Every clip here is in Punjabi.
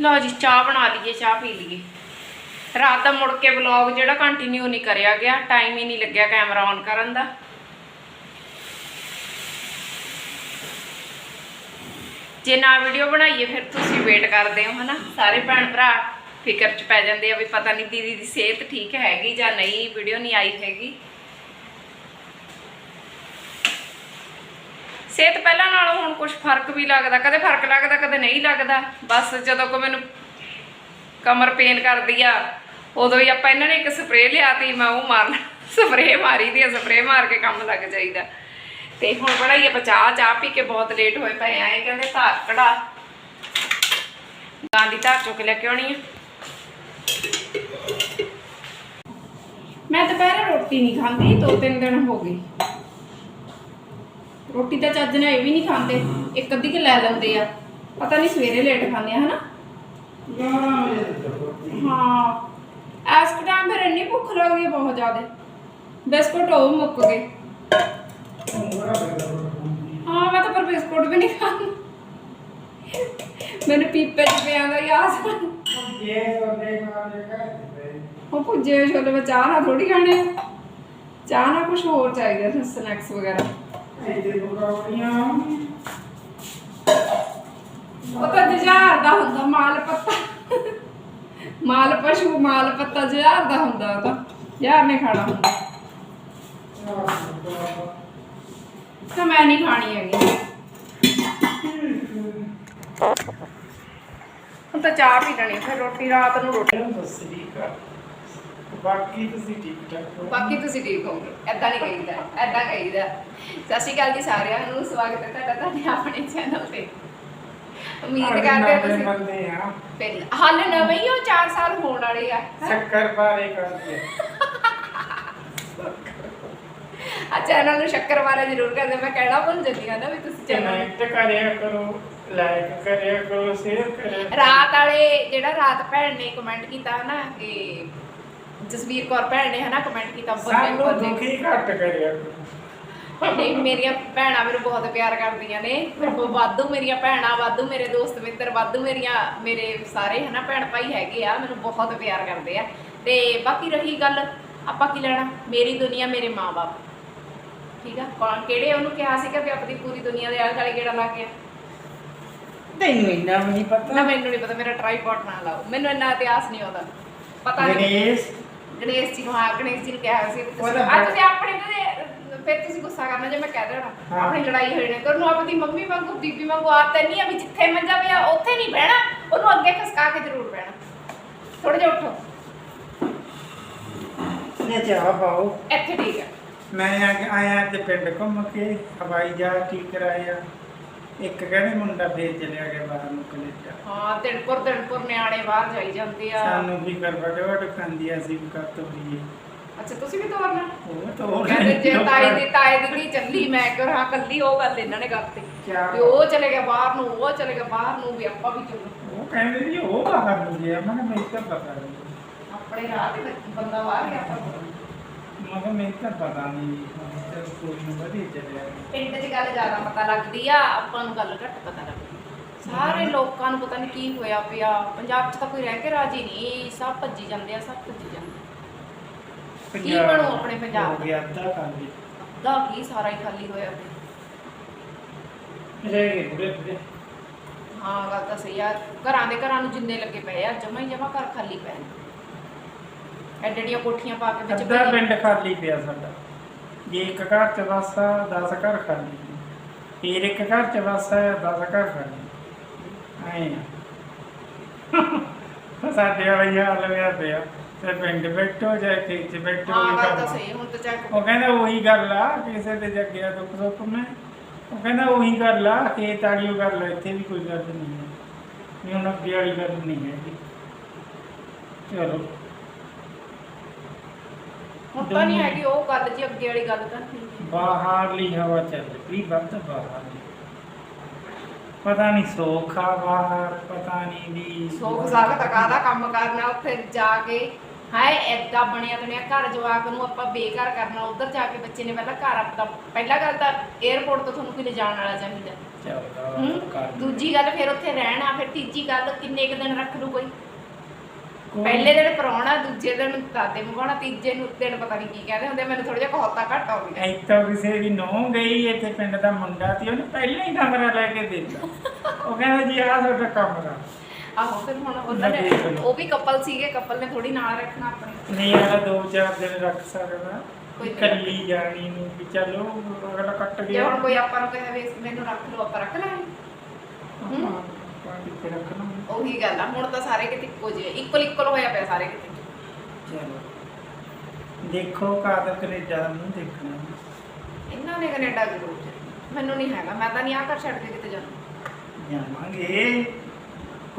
ਲਓ ਜੀ, ਚਾਹ ਬਣਾ ਲਈਏ, ਚਾਹ ਪੀ ਲਈਏ। ਰਾਤ ਦਾ ਮੁੜ ਕੇ ਵਲੌਗ ਜਿਹੜਾ ਕੰਟੀਨਿਊ ਨਹੀਂ ਕਰਿਆ ਗਿਆ ਟਾਈਮ ਹੀ ਨਹੀਂ ਲੱਗਿਆ ਕੈਮਰਾ ਔਨ ਕਰਨ ਦਾ। ਜੇ ਨਾ ਵੀਡੀਓ ਬਣਾਈਏ, ਫਿਰ ਤੁਸੀਂ ਵੇਟ ਕਰਦੇ ਹੋ, ਹਨਾ? ਸਾਰੇ ਭੈਣ ਭਰਾ ਫਿਕਰ ਚ ਪੈ ਜਾਂਦੇ ਆ ਵੀ ਪਤਾ ਨਹੀਂ ਦੀਦੀ ਦੀ ਸਿਹਤ ਠੀਕ ਹੈਗੀ ਜਾਂ ਨਹੀਂ ਵੀਡੀਓ ਨਹੀਂ ਆਈ ਹੈਗੀ। ਸਿਹਤ ਪਹਿਲਾਂ ਨਾਲੋਂ ਹੁਣ ਕੁਝ ਫ਼ਰਕ ਵੀ ਲੱਗਦਾ, ਕਦੇ ਫ਼ਰਕ ਲੱਗਦਾ, ਕਦੇ ਨਹੀਂ ਲੱਗਦਾ। ਬਸ ਜਦੋਂ ਕੋ ਮੈਨੂੰ ਕਮਰ ਪੇਨ ਕਰਦੀ ਆ, ਉਦੋਂ ਹੀ ਆਪਾਂ ਇਹਨਾਂ ਨੇ ਇੱਕ ਸਪਰੇਅ ਲਿਆਤੀ, ਮੈਂ ਉਹ ਮਾਰ ਸਪਰੇਅ ਮਾਰੀ ਦੀ ਸਪਰੇਅ ਮਾਰ ਕੇ ਕੰਮ ਲੱਗ ਜਾਈਦਾ। ਤੇ ਹੁਣ ਬਣਾਈਏ ਆਪਾਂ ਚਾਹ ਚਾਹ ਪੀ ਕੇ ਬਹੁਤ ਲੇਟ ਹੋਏ ਪਏ ਆ ਕਹਿੰਦੇ ਧਾਰ ਕਢਾ। ਗਾਂ ਦੀ ਧਾਰ ਚੁੱਕ ਲੈ ਕੇ ਆਉਣੀ ਆ। ਮੈਂ ਦੁਪਹਿਰੇ ਰੋਟੀ ਨਹੀਂ ਖਾਂਦੀ, ਦੋ ਤਿੰਨ ਦਿਨ ਹੋ ਗਏ। ਰੋਟੀ ਤਾਂ ਚੱਜ ਨਾਲ ਇਹ ਵੀ ਨਹੀਂ ਖਾਂਦੇ, ਇੱਕ ਅੱਧੀ ਕਿ ਲੈ ਲੈਂਦੇ ਆ। ਪਤਾ ਨਹੀਂ ਸਵੇਰੇ ਲੇਟ ਖਾਂਦੇ ਆ, ਹਨਾ? ਹਾਂ। ਐਸ ਟਾਈਮ ਫਿਰ ਇੰਨੀ ਭੁੱਖ ਲੱਗ ਗਈ ਬਹੁਤ ਜ਼ਿਆਦਾ। ਬਿਸਕੁਟ ਉਹ ਮੁੱਕ ਗਏ। ਹਾਂ, ਮੈਂ ਤਾਂ ਪਰ ਬਿਸਕੁਟ ਵੀ ਨਹੀਂ ਖਾਂਦੀ। ਮੈਨੂੰ ਪੀਪੇ ਚ ਪਿਆ ਦਾ ਯਾਦ ਉਹ ਭੁੱਜੇ ਛੋਲੇ, ਮੈਂ ਚਾਹ ਨਾਲ ਥੋੜੀ ਖਾਣੇ ਆ। ਚਾਹ ਨਾਲ ਕੁਝ ਹੋਰ ਚਾਹੀਦਾ ਸਨੈਕਸ ਵਗੈਰਾ। ਉਹ ਤਾਂ ਜੁਝਾਰ ਦਾ ਹੁੰਦਾ ਮਾਲ ਪੱਤਾ। ਮਾਲ ਪਸ਼ੂ ਮਾਲ ਪੱਤਾ ਜੁਝਾਰ ਦਾ ਹੁੰਦਾ ਉਹ ਤਾਂ। ਯਾਰ ਨੇ ਖਾਣਾ ਹੁੰਦਾ। ਤਾਂ ਮੈਂ ਨਹੀਂ ਖਾਣੀ ਹੈਗੀ। ਹੁਣ ਤਾਂ ਚਾਹ ਪੀ ਲੈਣੀ ਫਿਰ ਰੋਟੀ ਰਾਤ ਨੂੰ ਰੋਟੀ। ਬਾਕੀ ਤੁਸੀਂ ਠੀਕ ਠਾਕ ਹੋ? ਬਾਕੀ ਤੁਸੀਂ ਠੀਕ ਹੋਗੇ ਐਦਾਂ ਨਹੀਂ ਕਹੀਦਾ ਐਦਾਂ ਕਹੀਦਾ। ਸਤਿ ਸ਼੍ਰੀ ਅਕਾਲ ਜੀ ਸਾਰਿਆਂ ਨੂੰ ਸਵਾਗਤ ਹੈ ਤੁਹਾਡਾ ਤੁਹਾਡੇ ਆਪਣੇ ਚੈਨਲ ਤੇ। ਉਮੀਦ ਕਰਦੇ ਹਾਂ ਤੁਸੀਂ ਬੰਦੇ ਆ। ਪਹਿਲਾਂ ਹਾਲੇ ਨਵੇਂ ਹੀ ਉਹ 4 ਸਾਲ ਹੋਣ ਵਾਲੇ ਆ। ਸ਼ੱਕਰ ਬਾਰੇ ਕਰਦੇ ਆ। ਚੈਨਲ ਨੂੰ ਸ਼ੱਕਰ ਵਾਲਾ ਜ਼ਰੂਰ ਕਰਦੇ ਮੈਂ ਕਹਿਣਾ ਭੁੱਲ ਜਾਂਦੀ ਆ ਨਾ ਵੀ ਤੁਸੀਂ ਚੈਨਲ ਕਨੈਕਟ ਕਰਿਆ ਕਰੋ ਲਾਈਕ ਕਰਿਆ ਕਰੋ ਸ਼ੇਅਰ ਕਰਿਆ ਕਰੋ। ਰਾਤ ਵਾਲੇ ਜਿਹੜਾ ਰਾਤ ਭੈਣ ਨੇ ਕਮੈਂਟ ਕੀਤਾ ਨਾ ਕਿ ਜਸਵੀਰ ਕੌਰ ਭੈਣ ਨੇ ਹਨਾ ਕਮੈਂਟ ਕੀਤਾ ਬੱਲੇ ਸਾਨੂੰ ਦੁਖੀ ਘੱਟ ਕਰਿਆ। ਕਰੋ ਨਹੀਂ ਮੇਰੀਆਂ ਭੈਣਾਂ ਮੈਨੂੰ ਬਹੁਤ ਪਿਆਰ ਕਰਦੀਆਂ ਨੇ। ਮੈਨੂੰ ਵਾਧੂ ਮੇਰੀਆਂ ਭੈਣਾਂ ਵਾਧੂ ਮੇਰੇ ਦੋਸਤ ਮਿੱਤਰ ਵਾਧੂ ਮੇਰੀਆਂ ਮੇਰੇ ਸਾਰੇ ਹਨਾ ਭੈਣ ਭਾਈ ਹੈਗੇ ਆ ਮੈਨੂੰ ਬਹੁਤ ਪਿਆਰ ਕਰਦੇ ਆ। ਤੇ ਬਾਕੀ ਰਹੀ ਗੱਲ ਆਪਾਂ ਕੀ ਲੈਣਾ? ਮੇਰੀ ਦੁਨੀਆ ਮੇਰੇ ਮਾਪੇ ਠੀਕ ਆ? ਕੌਣ ਕਿਹੜੇ ਉਹਨੂੰ ਕਿਹਾ ਸੀਗਾ ਵੀ ਆਪਣੀ ਪੂਰੀ ਦੁਨੀਆ ਦੇ ਆਲੇ ਦੁਆਲੇ ਕਿਹੜਾ ਲਾ ਕੇ ਆ? ਤੈਨੂੰ ਇੰਨਾ ਵੀ ਨਹੀਂ ਨਾ ਪਤਾ। ਮੈਨੂੰ ਨਹੀਂ ਪਤਾ ਮੇਰਾ ਟ੍ਰਾਈਪੋਡ ਨਾ ਲਾਓ। ਮੈਨੂੰ ਇੰਨਾ ਇਤਿਹਾਸ ਨਹੀਂ ਆਉਂਦਾ ਪਤਾ ਨਹੀਂ ਗਣੇਸ਼ ਜੀ ਨੂੰ ਹਾਂ ਗਣੇਸ਼ ਜੀ ਨੂੰ ਕਿਹਾ ਸੀ ਵੀ ਤੁਸੀਂ ਉਹਦਾ ਅੱਜ ਤੇ ਆਪਣੇ ਤੇ ਫਿਰ ਤੁਸੀਂ ਗੁੱਸਾ ਕਰਨਾ ਜੇ ਮੈਂ ਕਹਿ ਦੇਣਾ। ਹਾਂ। ਆਪਣੀ ਲੜਾਈ ਹੋਈ ਨੇ ਤੁਹਾਨੂੰ ਆਪਣੀ ਮੰਮੀ ਵਾਂਗੂ ਬੀਬੀ ਵਾਂਗੂ ਆਦਤ ਨਹੀਂ ਆ ਵੀ ਜਿੱਥੇ ਮੰਜਾ ਪਿਆ ਉੱਥੇ ਨਹੀਂ ਬਹਿਣਾ ਉਹਨੂੰ ਅੱਗੇ ਖਸਕਾ ਕੇ ਜ਼ਰੂਰ ਬਹਿਣਾ। ਥੋੜੇ ਜਿਹਾ ਉੱਠੋ। ਨੇ ਚਾਹ ਪਾਓ ਇੱਥੇ ਠੀਕ ਹੈ ਮੈਂ ਆ ਕੇ ਆਇਆ ਤੇ ਪਿੰਡ ਘੁੰਮ ਕੇ ਹਵਾਈ ਜਹਾਜ਼ ਠੀਕ ਕਰਾਇਆ। ਇੱਕ ਕਹਿੰਦੇ ਮੁੰਡਾ ਫੇਰ ਚਲਿਆ ਗਿਆ ਬਾਹਰ ਨੂੰ ਕੈਨੇਡਾ ਹਾਂ ਦਿਨਪੁਰ ਦਿਨਪੁਰ ਨਿਆਣੇ ਬਾਹਰ ਜਾਈ ਜਾਂਦੇ ਆ। ਸਾਨੂੰ ਵੀ ਕਰ ਵੱਡ ਵੱਡ ਖਾਂਦੀ ਆ ਸੀ ਕਰ ਤੋੜੀਏ ਅੱਛਾ ਤੁਸੀਂ ਵੀ ਤੋਰਨਾ? ਉਹ ਕਹਿੰਦੇ ਜੇ ਤਾਈ ਦੀ ਤਾਈ ਦੀ ਕੁੜੀ ਚੱਲੀ ਮੈਂ ਕਿਹਾ ਹਾਂ ਕੱਲੀ ਉਹ ਗੱਲ ਇਹਨਾਂ ਨੇ ਕਰਤੀ। ਵੀ ਉਹ ਚਲੇ ਗਿਆ ਬਾਹਰ ਨੂੰ ਉਹ ਚਲੇ ਗਿਆ ਬਾਹਰ ਨੂੰ ਵੀ ਆਪਾਂ ਵੀ ਚੱਲੋ ਉਹ ਕਹਿੰਦੇ ਜੀ ਉਹ ਬਾਹਰ ਨੂੰ ਗਿਆ ਮੈਂ ਮੈਨੂੰ ਤਾਂ ਪਤਾ ਨਹੀਂ। ਆਪਣੇ ਰਾਹ ਤੇ ਬੰਦਾ ਬਾਹਰ ਗਿਆ ਆਪਾਂ। ਮੈਂ ਕਿਹਾ ਮੈਨੂੰ ਤਾਂ ਪਤਾ ਨਹੀਂ ਤੇ ਕੋਈ ਨੂੰ ਵਧੀਆ ਚੱਲਿਆ। ਪਿੰਡ 'ਚ ਗੱਲ ਜ਼ਿਆਦਾ ਪਤਾ ਲੱਗਦੀ ਆ ਆਪਾਂ ਨੂੰ ਗੱਲ ਘੱਟ ਪਤਾ ਲੱਗਦੀ। ਸਾਰੇ ਲੋਕਾਂ ਨੂੰ ਪਤਾ ਨਹੀਂ ਕੀ ਹੋਇਆ ਪਿਆ। ਪੰਜਾਬ 'ਚ ਤਾਂ ਕੋਈ ਰਹਿ ਕੇ ਰਾਜੀ ਨਹੀਂ ਸਭ ਭੱਜੀ ਜਾਂਦੇ ਆ ਸਭ ਭੱਜੀ ਜਾਂਦੇ ਕੀ ਬਣੂ ਆਪਣੇ ਪੰਜਾਬ? ਹੋ ਗਿਆ ਅੱਧਾ ਖਾਲੀ। ਦਾ ਕੀ ਸਾਰਾ ਹੀ ਖਾਲੀ ਹੋਇਆ ਪਿਆ। ਰਹਿ ਗਏ ਬੁੜੇ ਬੁੜੇ। ਹਾਂ ਗੱਲ ਤਾਂ ਸਹੀ ਆ। ਘਰਾਂ ਦੇ ਘਰਾਂ ਨੂੰ ਜਿੰਨੇ ਲੱਗੇ ਪਏ ਆ ਜਮਾ ਹੀ ਜਮਾ ਘਰ ਖਾਲੀ ਪਏ ਨੇ। ਐਡੜੀਆਂ ਕੋਠੀਆਂ ਪਾ ਕੇ ਵਿੱਚ ਅੱਧਾ ਪਈ- ਪਿੰਡ ਖਾਲੀ ਪਿਆ ਸਾਡਾ। ਜੇ ਇੱਕ ਘਰ ਚ ਵਸਾ 10 ਘਰ ਖਾਲੀ ਫਿਰ ਇੱਕ ਘਰ ਚ ਵਸਾ 10 ਘਰ ਖਾਲੀ ਐਂ ਆ। ਸਾਡੇ ਵਾਲਾ ਹੀ ਹਾਲ ਹੋਇਆ ਪਿਆ। ਤੇ ਪਿੰਡ ਬੈਠੋ ਜਾਂ ਖੇਤ ਚ ਬੈਠੋ ਹਾਂ ਉਹੀ ਗੱਲ ਤਾਂ। ਸਹੀ ਹੁਣ ਤਾਂ ਚੱਕ ਉਹ ਕਹਿੰਦਾ ਉਹੀ ਗੱਲ ਆ ਕਿਸੇ ਦੇ ਜੱਗਿਆ ਦੁੱਖ ਸੁੱਖ ਮੈਂ ਉਹ ਕਹਿੰਦਾ ਉਹੀ ਗੱਲ ਆ ਖੇਤ ਵਾਲੀ ਉਹ ਗੱਲ ਆ, ਇੱਥੇ ਵੀ ਕੋਈ ਗੱਲ ਨਹੀਂ ਹੈ। ਵੀ ਹੁਣ ਅੱਗੇ ਵਾਲੀ ਗੱਲ ਨਹੀਂ ਹੈਗੀ। ਚਲੋ। ਹੁਣ ਤਾਂ ਨਹੀਂ ਹੈਗੀ ਉਹ ਗੱਲ ਜੀ ਅੱਗੇ ਵਾਲੀ ਗੱਲ ਤਾਂ ਨਹੀਂ ਬਾਹਰਲੀ ਹਵਾ ਚੱਲ ਪਈ ਵੱਧ ਬਾਹਰਲੀ। ਪਤਾ ਨਹੀਂ ਸੋਖਾ ਬਾਹਰ ਪਤਾ ਨਹੀਂ ਵੀ ਸੋਖ ਸਾਖ ਤਕਾ ਦਾ ਕੰਮ ਕਰਨਾ ਉੱਥੇ ਜਾ ਕੇ ਹਾਏ ਐਦਾਂ ਬਣਿਆ ਬਣਿਆ ਘਰ ਜਵਾਕ ਨੂੰ ਆਪਾਂ ਬੇਘਰ ਕਰਨਾ ਉਧਰ ਜਾ ਕੇ ਬੱਚੇ ਨੇ ਪਹਿਲਾਂ ਘਰ ਆਪਦਾ ਪਹਿਲਾ ਗੱਲ ਤਾਂ 에어ਪੋਰਟ ਤੋਂ ਤੁਹਾਨੂੰ ਕੋਈ ਲਿਜਾਣ ਵਾਲਾ ਚਾਹੀਦਾ। ਹੂੰ? ਦੂਜੀ ਗੱਲ ਫਿਰ ਉੱਥੇ ਰਹਿਣਾ ਫਿਰ ਤੀਜੀ ਗੱਲ ਕਿੰਨੇ ਕੁ ਦਿਨ ਰੱਖ ਲੂ ਕੋਈ? ਪਹਿਲੇ ਦਿਨ ਪਰਾਉਣਾ ਦੂਜੇ ਦਿਨ ਦਾਦੇ ਮਗਾਉਣਾ ਤੀਜੇ ਨੂੰ ਦਿਨ ਪਤਾ ਨਹੀਂ ਕੀ ਕਹਿੰਦੇ ਹੁੰਦੇ ਮੈਨੂੰ ਥੋੜਾ ਜਿਹਾ ਕਹੋਤਾ ਘੱਟ ਹੋ ਗਿਆ ਇੱਥੋਂ ਕਿਸੇ ਦੀ ਨੌ ਗਈ ਇੱਥੇ ਪਿੰਡ ਦਾ ਮੁੰਡਾ ਸੀ ਉਹਨੇ ਪਹਿਲਾਂ ਹੀ ਕਮਰਾ ਲੈ ਕੇ ਦੇ ਦਿੱਤਾ। ਉਹ ਕਹਿੰਦਾ ਜੀ ਆਹ ਤੁਹਾਡਾ ਕਮਰਾ। ਆਹੋ ਫਿਰ ਹੁਣ ਉਹਨਾਂ ਨੇ। ਉਹ ਵੀ ਕਪਲ ਸੀਗੇ ਕਪਲ ਨੇ ਥੋੜੀ ਨਾਲ ਰੱਖਣਾ ਆਪਣੇ। ਨਹੀਂ ਆਲਾ ਦੋ ਚਾਰ ਦਿਨ ਰੱਖ ਸਕਦਾ। ਕੋਈ ਕੱਲੀ ਜਾਣੀ ਨੂੰ ਵੀ ਚਲੋ ਅਗਲਾ ਕੱਟ ਜੇ ਗਿਆ। ਹੁਣ ਕੋਈ ਆਪਾਂ ਨੂੰ ਕਹੇ ਵੀ ਮੈਨੂੰ ਰੱਖ ਲਓ ਆਪਾਂ ਰੱਖ ਲਾਂਗੇ। ਹੂੰ। ਕਿੱਥੇ ਰੱਖਣਾ ਉਹੀ ਗੱਲ ਆ ਹੁਣ ਤਾਂ ਸਾਰੇ ਕਿਤੇ ਇੱਕੋ ਜਿਹੇ ਇਕੁਅਲ ਇਕੁਅਲ ਹੋਇਆ ਪਿਆ ਸਾਰੇ ਕਿਤੇ। ਚਲੋ। ਦੇਖੋ ਕਾਦਰ ਕੈਨੇਡਾ ਦਾ ਨੂੰ ਦੇਖਣਾ। ਇਹਨਾਂ ਨੇ ਕੈਨੇਡਾ ਜ਼ਰੂਰ ਜਾਣਾ। ਮੈਨੂੰ ਨਹੀਂ ਹੈਗਾ ਮੈਂ ਤਾਂ ਨਹੀਂ ਆ ਕਰ ਛੱਡ ਕੇ ਕਿਤੇ ਜਾਣਾ। ਜਾਵਾਂਗੇ।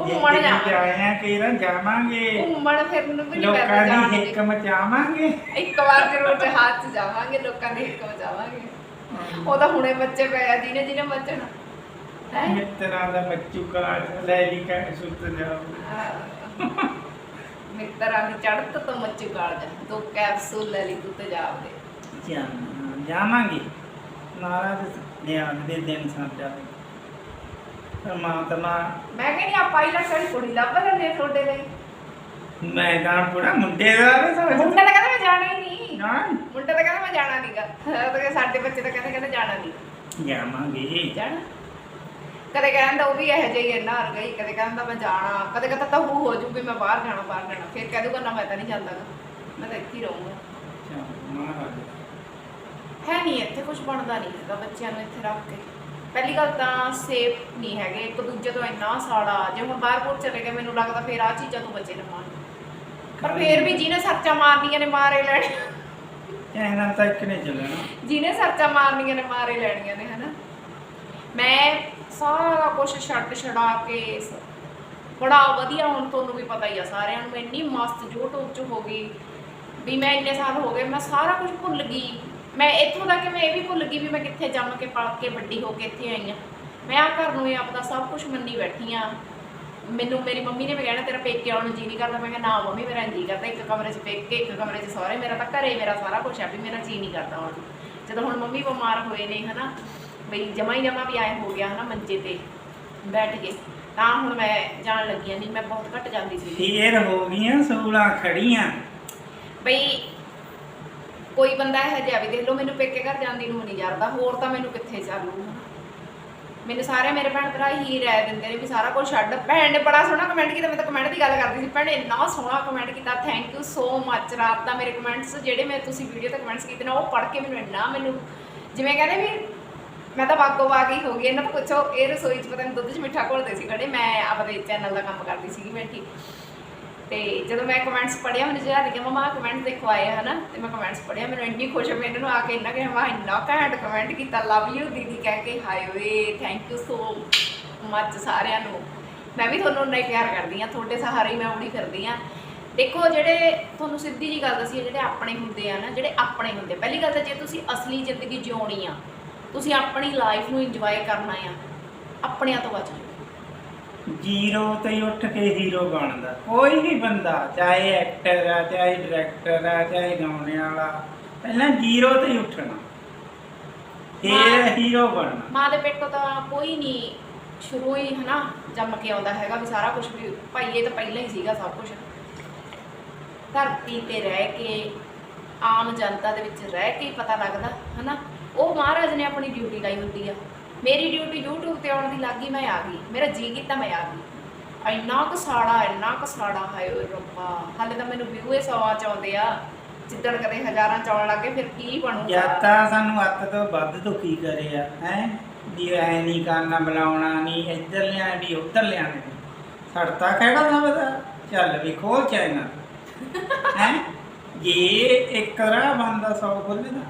ਘੁੰਮਣ ਜੇ ਜਾਵਾਂਗੇ। ਜਾਇਆ ਕਿਹੜਾ ਜਾਵਾਂਗੇ। ਘੁੰਮਣ ਫਿਰਨ ਨੂੰ ਵੀ ਨਹੀਂ ਲੋਕਾਂ ਪੈਦਾ ਦੀ ਜਾਣ ਹਿੱਕ ਮਚਾਵਾਂਗੇ। ਇੱਕ ਵਾਰ ਜ਼ਰੂਰ ਜਹਾਜ਼ 'ਚ ਜਾਵਾਂਗੇ ਲੋਕਾਂ ਦੇ ਹਿੱਕ ਜਾਵਾਂਗੇ ਉਹ ਤਾਂ ਹੁਣੇ ਬੱਚੇ ਪਏ ਆ ਜਿਹਨੇ ਜਿਹਨੇ ਬੱਚਣਾ ਮਿੱਤਰਾਂ ਦਾ ਬੱਚੂ ਕਾਲ ਲੈ ਲਈ ਕਾ ਸੁੱਤ ਜਾਓ ਮਿੱਤਰਾਂ ਦੀ ਚੜ੍ਹਤ ਤੋਂ ਮੱਚੂ ਕਾਲ ਜਾ ਦੋ ਕੈਪਸੂਲ ਲੈ ਲਈ ਤੂੰ ਤੇ ਜਾਵ ਦੇ। ਜਾਵਾਂ- ਜਾਵਾਂਗੇ। ਨਾਰਾਜ਼ ਨਿਆਣ ਦੇ ਦਿਨ ਸਾਡਾ। ਪਰਮਾਤਮਾ ਮੈਂ ਕਹਿੰਦੀ ਆ ਕੁੜੀ ਲੱਭ ਤੁਹਾਡੇ ਲਈ। ਮੈਦਾਨ ਪੂਰਾ ਮੁੰਡੇ ਦਾ ਵੀ ਸਮਝ ਮੁੰਡਾ ਤਾਂ ਕਹਿੰਦਾ ਮੈਂ ਜਾਣਾ ਹੀ ਨਹੀਂ। ਨਾ। ਮੁੰਡਾ ਤਾਂ ਕਹਿੰਦਾ ਮੈਂ ਜਾਣਾ ਨਹੀਂਗਾ ਤਾਂ ਕਹਿੰਦੇ ਸਾਡੇ ਬੱਚੇ ਤਾਂ ਕਹਿੰਦੇ ਕਹਿੰਦੇ ਜਾਣਾ ਨਹੀਂ ਜਾਵਾਂਗੇ। ਜਾਣਾ। ਕਦੇ ਕਹਿੰਦਾ ਉਹ ਵੀ ਇਹੋ ਜਿਹਾ ਹੀ ਹੈ ਨਾ ਗਈ ਕਦੇ ਕਹਿੰਦਾ ਮੈਂ ਜਾਣਾ ਕਦੇ ਕਹਿੰਦਾ ਤਾਂ ਉਹ ਹੋ ਜੂ ਵੀ ਮੈਂ ਬਾਹਰ ਜਾਣਾ ਬਾਹਰ ਜਾਣਾ ਫਿਰ ਕਹਿ ਦੂਗਾ ਨਾ ਮੈਂ ਤਾਂ ਨਹੀਂ ਜਾਂਦਾ ਗਾ। ਮੈਂ ਤਾਂ ਇੱਥੇ ਹੀ ਰਹੂੰਗਾ। ਹੈ ਨਹੀਂ ਇੱਥੇ ਕੁਝ ਬਣਦਾ ਨਹੀਂ ਹੈਗਾ ਬੱਚਿਆਂ ਨੂੰ ਇੱਥੇ ਰੱਖ ਕੇ। ਪਹਿਲੀ ਗੱਲ ਤਾਂ ਸੇਫ ਨਹੀਂ ਹੈਗੇ ਇੱਕ ਦੂਜੇ ਤੋਂ ਇੰਨਾ ਸਾੜਾ ਜੇ ਹੁਣ ਬਾਹਰ ਬੂਰ ਚਲੇ ਗਏ ਮੈਨੂੰ ਲੱਗਦਾ ਫਿਰ ਆ ਚੀਜ਼ਾਂ ਤੋਂ ਬਚੇ ਰਹਾਂਗੇ ਪਰ ਫਿਰ ਵੀ ਜਿਹਨੇ ਸਰਚਾ ਮਾਰਨੀਆਂ ਨੇ ਮਾਰੇ ਲੈਣੇ ਇਹਨਾਂ ਤਾਂ ਇੱਕ ਨੇ ਚੱਲਣਾ ਜਿਹਨੇ ਸਰਚਾ ਮਾਰਨੀਆਂ ਨੇ ਮਾਰੇ ਲੈਣੀਆਂ ਨੇ ਹਨਾ? ਮੈਂ ਸਾਰਾ ਕੁਝ ਛੱਡ ਛਡਾ ਕੇ ਬੜਾ ਵਧੀਆ ਹੁਣ ਤੁਹਾਨੂੰ ਵੀ ਪਤਾ ਹੀ ਆ ਸਾਰਿਆਂ ਨੂੰ ਮੈਂ ਇੰਨੀ ਮਸਤ YouTube 'ਚ ਹੋ ਗਈ। ਵੀ ਮੈਂ ਇੰਨੇ ਸਾਲ ਹੋ ਗਏ, ਮੈਂ ਸਾਰਾ ਕੁਝ ਭੁੱਲ ਗਈ। ਮੈਂ ਇੱਥੋਂ ਤੱਕ ਮੈਂ ਇਹ ਵੀ ਭੁੱਲ ਗਈ ਵੀ ਮੈਂ ਕਿੱਥੇ ਜੰਮ ਕੇ ਪਲ ਕੇ ਵੱਡੀ ਹੋ ਕੇ ਇੱਥੇ ਆਈ ਆ ਮੈਂ ਆ ਘਰ ਨੂੰ ਇਹ ਆਪਦਾ ਸਭ ਕੁਝ ਮੰਨੀ ਬੈਠੀ ਆ ਮੈਨੂੰ ਮੇਰੀ ਮੰਮੀ ਨੇ ਵੀ ਕਹਿਣਾ, ਤੇਰਾ ਪੇਕੇ ਆਉਣ ਨੂੰ ਜੀ ਨਹੀਂ ਕਰਦਾ। ਮੈਂ ਕਿਹਾ, ਨਾ ਮੰਮੀ, ਮੇਰਾ ਜੀ ਕਰਦਾ। ਇੱਕ ਕਮਰੇ 'ਚ ਪੇਕੇ, ਇੱਕ ਕਮਰੇ 'ਚ ਸਹੁਰੇ। ਮੇਰਾ ਤਾਂ ਘਰੇ ਮੇਰਾ ਸਾਰਾ ਕੁਝ ਆ ਵੀ ਮੇਰਾ ਜੀ ਨਹੀਂ ਕਰਦਾ ਆਉਣ ਜਦੋਂ ਹੁਣ ਮੰਮੀ ਬਿਮਾਰ ਹੋਏ ਨੇ, ਹਨਾ ਬਈ ਜਮਾ ਹੀ ਜਮਾ ਵੀ ਆਏ ਹੋ ਗਿਆ ਹਨਾ ਮੰਜੇ ਤੇ ਬੈਠ ਗਏ ਤਾਂ ਹੁਣ ਮੈਂ ਜਾਣ ਲੱਗੀ ਆ ਨਹੀਂ ਮੈਂ ਬਹੁਤ ਘੱਟ ਜਾਂਦੀ ਸੀ। ਫੇਰ ਹੋ ਗਈਆਂ ਸੂਲਾਂ ਖੜੀਆਂ? ਬਈ ਕੋਈ ਬੰਦਾ ਇਹ ਜਿਹਾ ਵੀ ਦੇਖ ਲਓ ਮੈਨੂੰ ਪੇਕੇ ਘਰ ਜਾਂਦੀ ਨੂੰ ਨਹੀਂ ਕਰਦਾ ਹੋਰ ਤਾਂ ਮੈਨੂੰ ਕਿੱਥੇ ਚੱਲੂ। ਮੈਨੂੰ ਸਾਰੇ ਮੇਰੇ ਭੈਣ ਭਰਾ ਹੀ ਰਾਏ ਦਿੰਦੇ ਨੇ ਵੀ ਸਾਰਾ ਕੁਝ ਛੱਡ। ਭੈਣ ਨੇ ਬੜਾ ਸੋਹਣਾ ਕਮੈਂਟ ਕੀਤਾ ਮੈਂ ਤਾਂ ਕਮੈਂਟ ਦੀ ਗੱਲ ਕਰਦੀ ਸੀ। ਭੈਣ ਇੰਨਾ ਸੋਹਣਾ ਕਮੈਂਟ ਕੀਤਾ ਥੈਂਕ ਯੂ ਸੋ ਮੱਚ ਰਾਤ ਦਾ ਮੇਰੇ ਕਮੈਂਟਸ ਜਿਹੜੇ ਮੈਂ ਤੁਸੀਂ ਵੀਡੀਓ ਤੇ ਕਮੈਂਟਸ ਕੀਤੇ ਨੇ ਉਹ ਪੜ੍ਹ ਕੇ ਮੈਨੂੰ ਇੰਨਾ ਮੈਨੂੰ ਜਿਵੇਂ ਕਹਿੰਦੇ ਵੀ ਮੈਂ ਤਾਂ ਬਾਗੋ ਬਾਗ ਹੀ ਹੋ ਗਈ ਇਹਨਾਂ ਤੋਂ ਪੁੱਛੋ ਇਹ ਰਸੋਈ 'ਚ ਪਤਾ ਨਹੀਂ ਦੁੱਧ 'ਚ ਮਿੱਠਾ ਘੋਲਦੇ ਸੀ ਖੜੇ ਮੈਂ ਆਪਦੇ ਚੈਨਲ ਦਾ ਕੰਮ ਕਰਦੀ ਸੀਗੀ ਬੈਠੀ ਤੇ ਜਦੋਂ ਮੈਂ ਕਮੈਂਟਸ ਪੜਿਆ ਮੈਨੂੰ ਜਿਹੜਾ ਲੱਗਿਆ ਮਮਾ ਕਮੈਂਟ ਦੇਖੋ ਆਏ ਹਨਾ? ਤੇ ਮੈਂ ਕਮੈਂਟਸ ਪੜਿਆ ਮੈਨੂੰ ਇੰਨੀ ਖੁਸ਼ ਹੋਈ ਇਹਨਾਂ ਨੂੰ ਆ ਕੇ ਇੰਨਾ ਕਿ ਮਾ ਇੰਨਾ ਘੈਂਟ ਕਮੈਂਟ ਕੀਤਾ ਲਵ ਯੂ ਦੀਦੀ ਕਹਿ ਕੇ ਹਾਏ ਓਏ ਥੈਂਕ ਯੂ ਸੋ ਮੱਚ ਸਾਰਿਆਂ ਨੂੰ। ਮੈਂ ਵੀ ਤੁਹਾਨੂੰ ਉਨਾ ਹੀ ਪਿਆਰ ਕਰਦੀ ਆ ਤੁਹਾਡੇ ਸਹਾਰੇ ਹੀ ਮੈਂ ਉੜੀ ਫਿਰਦੀ ਆ ਦੇਖੋ ਜਿਹੜੇ ਤੁਹਾਨੂੰ ਸਿੱਧੀ ਜੀ ਗੱਲ ਦੱਸੀ ਆ, ਜਿਹੜੇ ਆਪਣੇ ਹੁੰਦੇ ਆ ਨਾ ਜਿਹੜੇ ਆਪਣੇ ਹੁੰਦੇ ਪਹਿਲੀ ਗੱਲ ਤਾਂ ਜੇ ਤੁਸੀਂ ਅਸਲੀ ਜ਼ਿੰਦਗੀ ਜਿਉਣੀ ਆ ਤੁਸੀਂ ਆਪਣੀ ਲਾਈਫ ਨੂੰ ਇੰਜੋਏ ਕਰਨਾ ਆ। ਆਪਣਿਆਂ ਤੋਂ ਬਚੋ ਜ਼ੀਰੋ ਤੇ ਹੀ ਉੱਠ ਕੇ ਹੀਰੋ ਬਣਦਾ। ਕੋਈ ਵੀ ਬੰਦਾ ਚਾਹੇ ਐਕਟਰ ਆ ਚਾਹੇ ਡਾਇਰੈਕਟਰ ਆ ਚਾਹੇ ਗਾਉਣੇ ਵਾਲਾ ਪਹਿਲਾਂ ਜ਼ੀਰੋ ਤੇ ਹੀ ਉੱਠਣਾ। ਫੇਰ ਹਾਂ। ਹੀਰੋ ਬਣਨਾ। ਮਾਂ ਦੇ ਪੇਟੋਂ ਤਾਂ ਕੋਈ ਨਹੀਂ ਸ਼ੁਰੂ ਹੀ ਹਨਾ ਜੰਮ ਕੇ ਆਉਂਦਾ ਹੈਗਾ ਵੀ ਸਾਰਾ ਕੁਝ ਵੀ ਭਾਈ ਇਹ ਤਾਂ ਪਹਿਲਾਂ ਹੀ ਸੀਗਾ ਸਭ ਕੁਝ ਧਰਤੀ ਤੇ ਰਹਿ ਕੇ ਆਮ ਜਨਤਾ ਦੇ ਵਿੱਚ ਰਹਿ ਕੇ ਪਤਾ ਲੱਗਦਾ ਹਨਾ। ਉਹ ਮਹਾਰਾਜ ਨੇ ਆਪਣੀ ਡਿਊਟੀ ਲਾਈ ਹੁੰਦੀ ਆ। ਮੇਰੀ ਡਿਊਟੀ YouTube ਤੇ ਆਉਣ ਦੀ ਲੱਗੀ ਮੈਂ ਆ ਗਈ। ਮੇਰਾ ਜੀ ਕੀਤਾ ਮੈਂ ਆ ਗਈ। ਇੰਨਾ ਕੁ ਸਾੜਾ ਇੰਨਾ ਕੁ ਸਾੜਾ ਹਾਏ ਓਏ ਰੱਬਾ। ਹਾਲੇ ਤਾਂ ਮੈਨੂੰ ਵਿਊ ਇਹ ਸਵਾ ਚ ਆਉਂਦੇ ਆ। ਜਿੱਦਣ ਕਦੇ ਹਜ਼ਾਰਾਂ ਚ ਆਉਣ ਲੱਗੇ ਫਿਰ ਕੀ ਬਣੂਗਾ ਜਦ ਤਾਂ ਸਾਨੂੰ ਅੱਤ ਤੋਂ ਵੱਧ ਦੁਖੀ ਕਰੇ ਆ ਹੈ? ਵੀ ਐ ਨਹੀਂ ਕਰਨਾ ਬੁਲਾਉਣਾ ਨਹੀਂ ਇੱਧਰ ਲਿਆ ਵੀ ਉੱਧਰ ਲਿਆਣਾ ਨੀ। ਸੜਤਾ ਕਿਹੜਾ ਨਾ ਪਤਾ? ਚੱਲ ਵੀ ਖੋਲ ਚਾਈਨਾ ਹੈ? ਜੇ ਇੱਕ ਰਾਹ ਬੰਦਾ ਸੌ ਖੁੱਲਦਾ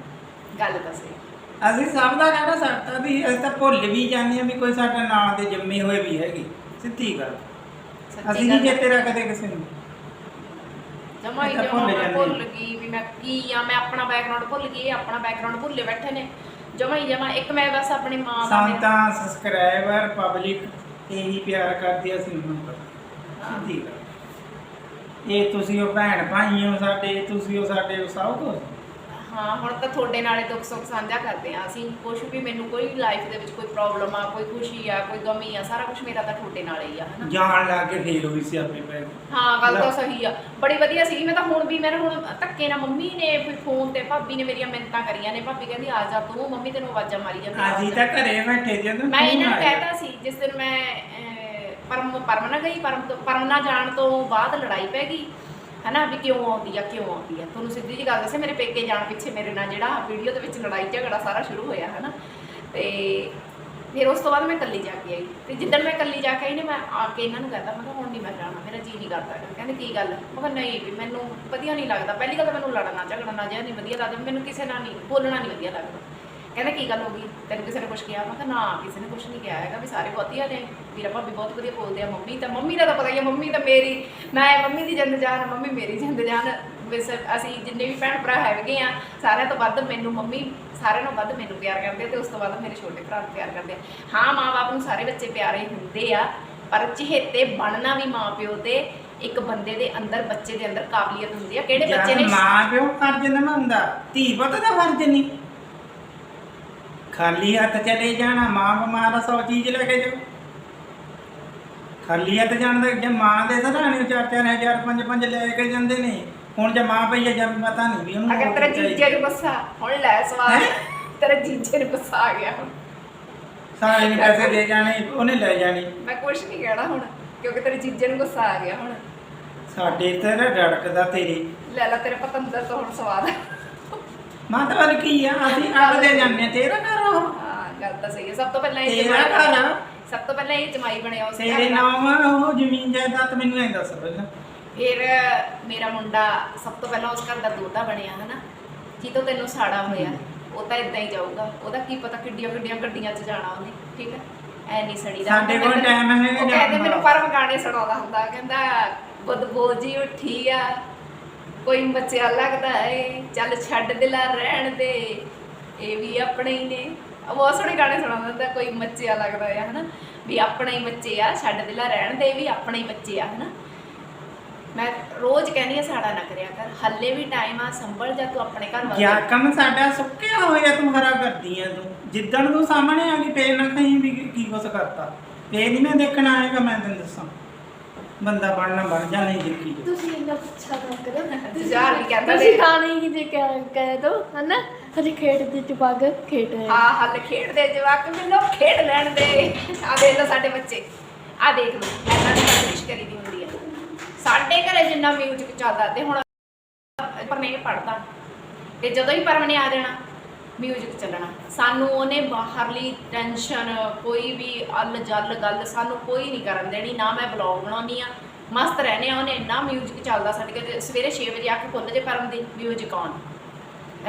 ਗੱਲ ਤਾਂ ਸਹੀ। ਅਸੀਂ ਸਭ ਦਾ ਕਹਿੰਦਾ ਸੜਤਾ ਵੀ ਅਸੀਂ ਤਾਂ ਭੁੱਲ ਵੀ ਜਾਂਦੇ ਆ ਵੀ ਕੋਈ ਸਾਡਾ ਨਾਂ ਦੇ ਜੰਮੇ ਹੋਏ ਵੀ ਹੈਗੇ। ਸਿੱਧੀ ਗੱਲ। ਸੱਚੀ ਅਸੀਂ ਨਹੀਂ ਗੱਲ। ਚੇਤੇ ਰੱਖਦੇ ਕਿਸੇ ਨੂੰ। ਜਮਾ ਹੀ ਤਾਂ ਜਮਾ ਭੁੱਲ ਮੈਂ ਜਾਂਦੇ ਭੁੱਲ ਨੇ। ਗਈ ਵੀ ਮੈਂ ਕੀ ਆ ਮੈਂ ਆਪਣਾ ਬੈਕਗ੍ਰਾਉਂਡ ਭੁੱਲ ਗਈ ਇਹ ਆਪਣਾ ਬੈਕਗ੍ਰਾਉਂਡ ਭੁੱਲੇ ਬੈਠੇ ਨੇ। ਜਮਾ ਹੀ ਜਮਾ ਇੱਕ ਮੈਂ ਬਸ ਆਪਣੀ ਮਾਂ ਦਾ ਮੇਰਾ- ਤਾਂ ਸਬਸਕ੍ਰਾਈਬਰ ਪਬਲਿਕ ਇਹੀ ਪਿਆਰ ਕਰਦੀ ਆ, ਅਸੀਂ ਨੂੰ ਪਤਾ ਸਿੱਧੀ ਗੱਲ। ਇਹ ਤੁਸੀਂ ਉਹ ਭੈਣ ਭਾਈ ਹੋ ਸਾਡੇ ਤੁਸੀਂ ਉਹ ਸਾਡੇ ਉਹ ਸਭ ਕੁਝ ਹਾਂ ਹੁਣ ਤਾਂ ਤੁਹਾਡੇ ਨਾਲੇ ਦੁੱਖ ਸੁੱਖ ਸਾਂਝਾ ਕਰਦੇ ਆ ਅਸੀਂ। ਕੁਛ ਵੀ ਮੈਨੂੰ ਕੋਈ ਲਾਈਫ ਦੇ ਵਿੱਚ ਕੋਈ ਪ੍ਰੋਬਲਮ ਆ ਕੋਈ ਖੁਸ਼ੀ ਆ ਕੋਈ ਗਮੀ ਆ ਸਾਰਾ ਕੁਝ ਮੇਰਾ ਤਾਂ ਤੁਹਾਡੇ ਨਾਲ ਹੀ ਆ ਹਨਾ? ਜਾਣ ਲੱਗ ਕੇ ਫੇਲ ਹੋਈ ਸੀ ਆਪੇ ਪੈ ਹਾਂ ਗੱਲ ਤਾਂ ਲੈ। ਸਹੀ ਆ। ਬੜੀ ਵਧੀਆ ਸੀਗੀ ਮੈਂ ਤਾਂ ਹੁਣ ਵੀ ਮੈਨੂੰ ਹੁਣ ਧੱਕੇ ਨਾਲ ਮੰਮੀ ਨੇ ਫਿਰ ਫੋਨ ਤੇ ਭਾਬੀ ਨੇ ਮੇਰੀਆਂ ਮਿੰਨਤਾਂ ਕਰੀਆਂ ਨੇ। ਭਾਬੀ ਕਹਿੰਦੀ ਆ ਜਾ ਤੂੰ ਮੰਮੀ ਤੈਨੂੰ ਆਵਾਜ਼ਾਂ ਮਾਰੀ ਜਾਂਦੀ ਆ, ਅਸੀਂ ਤਾਂ। ਘਰੇ ਬੈਠੇ ਜਦੋਂ ਮੈਂ ਇਹਨਾਂ ਨੂੰ ਕਹਿਤਾ ਸੀ ਜਿਸ ਦਿਨ ਮੈਂ ਪਰਮ ਪਰਮ ਨਾ ਗਈ ਪਰਮ ਤੋਂ ਪਰਮ ਨਾ ਜਾਣ ਤੋਂ ਬਾਅਦ ਲੜਾਈ ਪੈ ਗਈ। ਹਨਾ ਵੀ ਕਿਉਂ ਆਉਂਦੀ ਆ, ਕਿਉਂ ਆਉਂਦੀ ਆ। ਤੁਹਾਨੂੰ ਸਿੱਧੀ ਜੀ ਗੱਲ ਦੱਸੇ, ਮੇਰੇ ਪੇਕੇ ਜਾਣ ਪਿੱਛੇ ਮੇਰੇ ਨਾਲ ਜਿਹੜਾ ਵੀਡੀਓ ਦੇ ਵਿੱਚ ਲੜਾਈ ਝਗੜਾ ਸਾਰਾ ਸ਼ੁਰੂ ਹੋਇਆ ਹਨਾ। ਤੇ ਫਿਰ ਉਸ ਤੋਂ ਬਾਅਦ ਮੈਂ ਇਕੱਲੀ ਜਾ ਕੇ ਆਈ। ਤੇ ਜਿੱਦਣ ਮੈਂ ਇਕੱਲੀ ਜਾ ਕੇ ਆਈ ਨੇ, ਮੈਂ ਆ ਕੇ ਇਹਨਾਂ ਨੂੰ ਕਹਿੰਦਾ ਮੈਂ ਕਿਹਾ ਹੁਣ ਨਹੀਂ ਮੈਂ ਜਾਣਾ, ਮੇਰਾ ਜੀ ਨਹੀਂ ਕਰਦਾ ਕਹਿੰਦੇ, ਕੀ ਗੱਲ? ਮੈਂ ਕਿਹਾ, ਨਹੀਂ ਵੀ ਮੈਨੂੰ ਵਧੀਆ ਨਹੀਂ ਲੱਗਦਾ। ਪਹਿਲੀ ਗੱਲ ਤਾਂ ਮੈਨੂੰ ਲੜਨਾ, ਝਗੜਨਾ ਜਿਹਾ ਨਹੀਂ ਵਧੀਆ ਲੱਗਦਾ, ਮੈਨੂੰ ਕਿਸੇ ਨਾਲ ਨਹੀਂ ਬੋਲਣਾ ਨਹੀਂ ਵਧੀਆ ਲੱਗਦਾ। ਕਹਿੰਦੇ ਕੀ ਗੱਲ ਹੋ ਗਈ? ਤੈਨੂੰ ਕਿਸੇ ਨੇ ਕੁਝ ਕਿਹਾ? ਮੈਂ ਕਿਹਾ ਨਾ, ਕਿਸੇ ਨੇ ਕੁਝ ਨਹੀਂ ਕਿਹਾ ਹੈਗਾ, ਵੀ ਸਾਰੇ ਵਧੀਆ ਨੇ ਵੀਰਾ ਭਾਬੀ ਬਹੁਤ ਵਧੀਆ ਬੋਲਦੇ ਆ ਮੰਮੀ। ਤਾਂ ਮੰਮੀ ਦਾ ਤਾਂ ਪਤਾ ਹੀ ਆ, ਮੰਮੀ ਤਾਂ ਮੇਰੀ, ਮੈਂ ਮੰਮੀ ਦੀ ਜਿੰਦ ਜਾਨ ਮੰਮੀ ਮੇਰੀ ਜਿੰਦ ਜਾਨ। ਵੈਸੇ ਅਸੀਂ ਜਿੰਨੇ ਵੀ ਭੈਣ ਭਰਾ ਹੈਗੇ ਆ, ਸਾਰਿਆਂ ਤੋਂ ਵੱਧ ਮੈਨੂੰ ਮੰਮੀ, ਸਾਰਿਆਂ ਨਾਲੋਂ ਵੱਧ ਮੈਨੂੰ ਪਿਆਰ ਕਰਦੇ ਤੇ ਉਸ ਤੋਂ ਬਾਅਦ ਮੇਰੇ ਛੋਟੇ ਭਰਾ ਨੂੰ ਪਿਆਰ ਕਰਦੇ ਹਾਂ, ਮਾਂ-ਬਾਪ ਨੂੰ ਸਾਰੇ ਬੱਚੇ ਪਿਆਰੇ ਹੁੰਦੇ ਆ, ਪਰ ਚਹੇਤੇ ਬਣਨਾ ਵੀ ਮਾਂ-ਪਿਓ ਤੇ ਇੱਕ ਬੰਦੇ ਦੇ ਅੰਦਰ, ਬੱਚੇ ਦੇ ਅੰਦਰ ਕਾਬਲੀਅਤ ਹੁੰਦੀ ਆ। ਕਿਹੜੇ ਬੱਚੇ ਨੇ? ਮਾਂ ਪਿਓ ਫਰਜ਼ ਨਿਭਾਉਂਦਾ। ਧੀ ਪੁੱਤ ਦਾ ਫਰਜ਼ ਨਹੀਂ। ਖਾਲੀ ਹੱਥ ਚਲੇ ਜਾਣਾ ਮਾਂ ਬਿਮਾਰ ਆ ਸੌ ਚੀਜ਼ ਲੈ ਕੇ ਜਾਓ। ਖਾਲੀ ਹੱਥ ਜਾਣ ਦਾ ਜੇ ਮਾਂ ਦੇ ਸਰਾਣੇ ਚਾਰ ਚਾਰ ਹਜ਼ਾਰ ਪੰਜ ਪੰਜ ਲੈ ਕੇ ਜਾਂਦੇ ਨੇ। ਹੁਣ ਜੇ ਮਾਂ ਪਈ ਆ ਜਦ ਪਤਾ ਨਹੀਂ ਵੀ ਉਹਨੂੰ ਅਗਰ ਤੇਰਾ। ਜੀਜੇ ਨੂੰ ਗੁੱਸਾ ਹੁਣ ਲੈ ਸਵਾਲ? ਤੇਰਾ ਜੀਜੇ ਨੂੰ ਗੁੱਸਾ ਆ ਗਿਆ ਹੁਣ। ਸਾਰੇ ਨੇ ਪੈਸੇ ਦੇ ਜਾਣੇ ਉਹਨੇ ਲੈ ਜਾਣੀ। ਮੈਂ ਕੁਝ ਨਹੀਂ ਕਹਿਣਾ ਹੁਣ ਕਿਉਂਕਿ ਤੇਰੇ ਜੀਜੇ ਨੂੰ ਗੁੱਸਾ ਆ ਗਿਆ ਹੁਣ। ਸਾਡੇ ਤੇ ਰੜਕਦਾ ਤੇਰੀ। ਲੈ ਲੈ ਤੇਰੇ ਪਤੰਦਰ ਤੋਂ ਹੁਣ ਸਵਾਦ ਮਤਲਬ ਕੀ ਆ? ਅਸੀਂ ਆਪਦੇ ਜਾਂਦੇ ਹਾਂ, ਤੇਰਾ ਘਰ ਆ। ਉਹ। ਹਾਂ ਗੱਲ ਤਾਂ ਸਹੀ ਹੈ ਸਭ ਤੋਂ ਪਹਿਲਾਂ ਇਹ ਤੇਰਾ ਜਮਾਈ ਘਰ ਬਣਿਆ। ਆ। ਸਭ ਤੋਂ ਪਹਿਲਾਂ ਇਹ ਜਮਾਈ ਬਣਿਆ ਉਸ ਤੇਰੇ ਘਰ ਦਾ। ਨਾਮ ਆ ਉਹ ਜ਼ਮੀਨ ਜਾਇਦਾਦ ਮੈਨੂੰ ਐਂ ਦੱਸ ਪਹਿਲਾਂ। ਫਿਰ ਮੇਰਾ ਮੁੰਡਾ ਸਭ ਤੋਂ ਪਹਿਲਾਂ ਉਸ ਘਰ ਦਾ ਦੋਤਾ ਬਣਿਆ ਹਨਾ? ਜਿੱਦੋਂ ਤੈਨੂੰ ਸਾੜਾ ਹੋਇਆ ਉਹ ਤਾਂ ਇਦਾਂ ਹੀ ਜਾਊਗਾ। ਉਹਦਾ ਕੀ ਪਤਾ ਕਿੱਡੀਆਂ ਕਿੱਡੀਆਂ ਗੱਡੀਆਂ 'ਚ ਜਾਣਾ ਉਹਨੇ ਠੀਕ ਹੈ ਐ ਨਹੀਂ ਸੜੀ ਦਾ ਸਾਡੇ ਕੋਲ time ਹੈ ਉਹ ਕਹਿੰਦੇ ਜਾਣ। ਮੈਨੂੰ ਦਾ। ਪਰਮ ਗਾਣੇ ਸੁਣਾਉਂਦਾ ਹੁੰਦਾ। ਕਹਿੰਦਾ ਬਦਬੋ ਜੀ ਉੱਠੀ ਆ। ਕੋਈ ਬੱਚਿਆ ਲੱਗਦਾ ਏ, ਚੱਲ ਛੱਡ ਦਿਲਾ ਰਹਿਣ ਦੇ। ਇਹ ਵੀ ਆਪਣੇ ਹੀ ਨੇ। ਉਹ ਬਹੁਤ ਸੋਹਣੇ ਗਾਣੇ ਸੁਣਾਉਂਦਾ ਹੁੰਦਾ ਕੋਈ ਬੱਚਿਆ ਲੱਗਦਾ ਆ, ਹਨਾ? ਵੀ ਆਪਣੇ ਹੀ ਬੱਚੇ ਆ, ਛੱਡ ਦਿਲਾ ਰਹਿਣ ਦੇ, ਵੀ ਆਪਣੇ ਹੀ ਬੱਚੇ ਆ, ਹਨਾ? ਮੈਂ ਰੋਜ਼ ਕਹਿੰਦੀ ਆ, ਸਾੜਾ ਨਾ ਕਰਿਆ ਕਰ। ਹੱਲੇ ਵੀ ਟਾਈਮ ਆ, ਸੰਭਲ ਜਾ ਤੂੰ ਆਪਣੇ ਘਰ ਕਿਆ ਕੰਮ ਸਾਡਾ ਸੁੱਕਿਆ ਹੋਇਆ ਤੂੰ ਹਰਾ ਕਰਦੀ ਆ ਤੂੰ? ਜਿੱਦਣ ਤੂੰ ਸਾਹਮਣੇ ਆ ਗਈ, ਫੇਰ ਨਾ ਕਹੀਂ ਵੀ ਕੀ ਕੁਛ ਕਰਤਾ। ਫੇਰ ਨਹੀਂ ਮੈਂ ਦੇਖਣਾ ਆਏਗਾ ਮੈਂ ਤੈਨੂੰ ਦੱਸਾਂ। ਬੰਦਾ ਬਣਨਾ ਬਣ ਜਾ ਨਹੀਂ ਦੇਖੀ ਜੋ। ਤੁਸੀਂ ਇੰਨਾ ਪੁੱਛਾ ਨਾ ਕਰੋ ਯਾਰ ਵੀ ਕਹਿੰਦਾ ਤੁਸੀਂ ਦੇ ਖਾਣੇ ਹੀ ਜੇ ਕਹਿ ਕਹਿ ਦੋ ਹਨਾ? ਹਜੇ ਖੇਡ ਦੇ ਚ ਪੱਗ ਖੇਡ ਰਹੇ। ਆ ਹੱਲ ਖੇਡਦੇ ਜਵਾਕ ਮੈਨੂੰ ਖੇਡ ਲੈਣ ਦੇ। ਆ ਦੇਖ ਲਓ ਸਾਡੇ ਬੱਚੇ। ਆ ਦੇਖ ਲਓ ਇਹਨਾਂ ਦੀ ਪਰਵਰਿਸ਼ ਕਰੀ ਦੀ ਹੁੰਦੀ ਆ। ਸਾਡੇ ਘਰੇ ਜਿੰਨਾ ਮਿਊਜ਼ਿਕ ਚੱਲਦਾ ਤੇ ਹੁਣ ਪਰ ਨਹੀਂ ਪੜਦਾ ਤੇ ਜਦੋਂ ਹੀ ਪਰਮ ਨੇ ਆ ਜਾਣਾ ਮਿਊਜ਼ਿਕ ਚੱਲਣਾ। ਸਾਨੂੰ ਉਹਨੇ ਬਾਹਰਲੀ ਟੈਨਸ਼ਨ ਕੋਈ ਵੀ ਅਲ ਜਲ ਗੱਲ ਸਾਨੂੰ ਕੋਈ ਨਹੀਂ ਕਰਨ ਦੇਣੀ। ਨਾ ਮੈਂ ਬਲੌਗ ਬਣਾਉਣੀ ਆ ਮਸਤ ਰਹਨੇ ਆ ਉਹਨੇ ਇੰਨਾ ਮਿਊਜ਼ਿਕ ਚੱਲਦਾ ਸਾਡੇ ਘਰੇ ਸਵੇਰੇ 6 ਵਜੇ ਅੱਖ ਖੁੱਲ ਜੇ ਪਰਮ ਦੀ ਮਿਊਜ਼ਿਕ ਆਨ